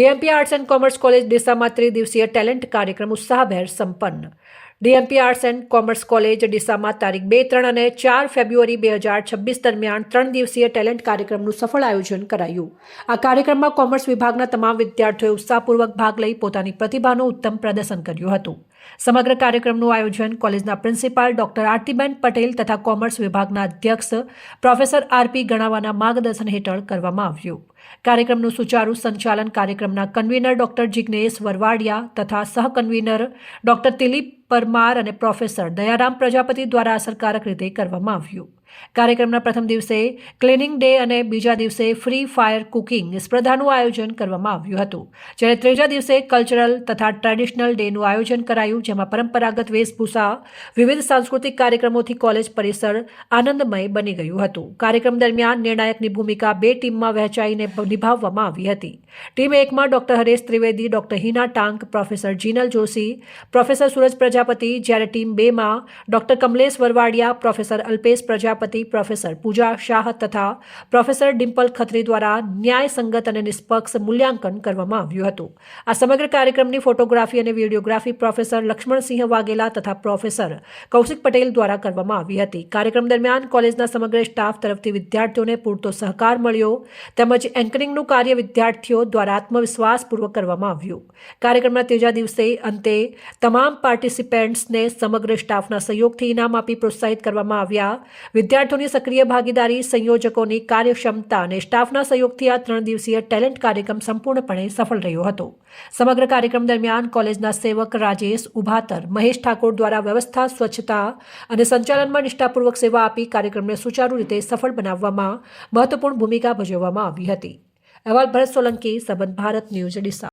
DMP arts and commerce college ડીસામાં ત્રિદિવસીય talent કાર્યક્રમ ઉત્સાહભેર સંપન્ન. DMP arts and commerce college ડીસામાં તારીખ બે, ત્રણ અને ચાર ફેબ્રુઆરી બે હજાર છવ્વીસ દરમિયાન ત્રણ દિવસીય ટેલેન્ટ કાર્યક્રમનું સફળ આયોજન કરાયું. આ કાર્યક્રમમાં કોમર્સ વિભાગના તમામ વિદ્યાર્થીઓએ ઉત્સાહપૂર્વક ભાગ લઈ પોતાની પ્રતિભાનું ઉત્તમ પ્રદર્શન કર્યું હતું. સમગ્ર કાર્યક્રમનું આયોજન કોલેજના પ્રિન્સિપાલ ડોક્ટર આરતીબેન પટેલ તથા કોમર્સ વિભાગના અધ્યક્ષ પ્રોફેસર આરપી ગણાવાના માર્ગદર્શન હેઠળ કરવામાં આવ્યું. કાર્યક્રમનું સુચારુ સંચાલન કાર્યક્રમના કન્વીનર ડોક્ટર જિગ્નેશ વરવાડિયા તથા સહકન્વીનર ડોક્ટર દિલીપ પરમાર અને પ્રોફેસર દયારામ પ્રજાપતિ દ્વારા અસરકારક રીતે કરવામાં આવ્યું. કાર્યક્રમના પ્રથમ દિવસે ક્લિનિંગ ડે અને બીજા દિવસે ફ્રી ફાયર કુકિંગ સ્પર્ધાનું આયોજન કરવામાં આવ્યું હતું. જ્યારે ત્રીજા દિવસે કલ્ચરલ તથા ટ્રેડિશનલ ડેનું આયોજન કરાયું, જેમાં પરંપરાગત વેશભૂષા, વિવિધ સાંસ્કૃતિક કાર્યક્રમોથી કોલેજ પરિસર આનંદમય બની ગયું હતું. કાર્યક્રમ દરમિયાન નિર્ણાયકની ભૂમિકા બે ટીમમાં વહેંચાઈને નિભાવવામાં આવી હતી. ટીમ એકમાં doctor Haresh Trivedi, doctor Hina Tank, professor Jinal Joshi, professor Suraj Prajapati, જ્યારે ટીમ બેમાં doctor Kamlesh Varvadiya, professor Alpesh Prajapati professor Pooja Shah તથા પ્રોફેસર ડિમ્પલ ખત્રી દ્વારા ન્યાયસંગત અને નિષ્પક્ષ મૂલ્યાંકન કરવામાં આવ્યું હતું. આ સમગ્ર કાર્યક્રમની ફોટોગ્રાફી અને વિડીયોગ્રાફી પ્રોફેસર લક્ષ્મણસિંહ વાઘેલા તથા પ્રોફેસર કૌશિક પટેલ દ્વારા કરવામાં આવી હતી. કાર્યક્રમ દરમિયાન કોલેજના સમગ્ર સ્ટાફ તરફથી વિદ્યાર્થીઓને પૂરતો સહકાર મળ્યો. તેમજ એન્કરિંગનું કાર્ય વિદ્યાર્થીઓ દ્વારા આત્મવિશ્વાસપૂર્વક કરવામાં આવ્યું. કાર્યક્રમના ત્રીજા દિવસે અંતે તમામ પાર્ટિસિપેન્ટ્સને સમગ્ર સ્ટાફના સહયોગથી ઇનામ આપી પ્રોત્સાહિત કરવામાં આવ્યા. વિદ્યાર્થીઓની સક્રિય ભાગીદારી, સંયોજકોની કાર્યક્ષમતા અને સ્ટાફના સહયોગથી આ ત્રણ દિવસીય ટેલેન્ટ કાર્યક્રમ સંપૂર્ણપણે સફળ રહ્યો હતો. સમગ્ર કાર્યક્રમ દરમિયાન કોલેજના સેવક રાજેશ ઉભાતર, મહેશ ઠાકોર દ્વારા વ્યવસ્થા, સ્વચ્છતા અને સંચાલનમાં નિષ્ઠાપૂર્વક સેવા આપી કાર્યક્રમને સુચારુ રીતે સફળ બનાવવામાં મહત્વપૂર્ણ ભૂમિકા ભજવવામાં આવી હતી. અહેવાલ ભરત સોલંકી, સંબંધ ભારત ન્યૂઝ, ડીસા.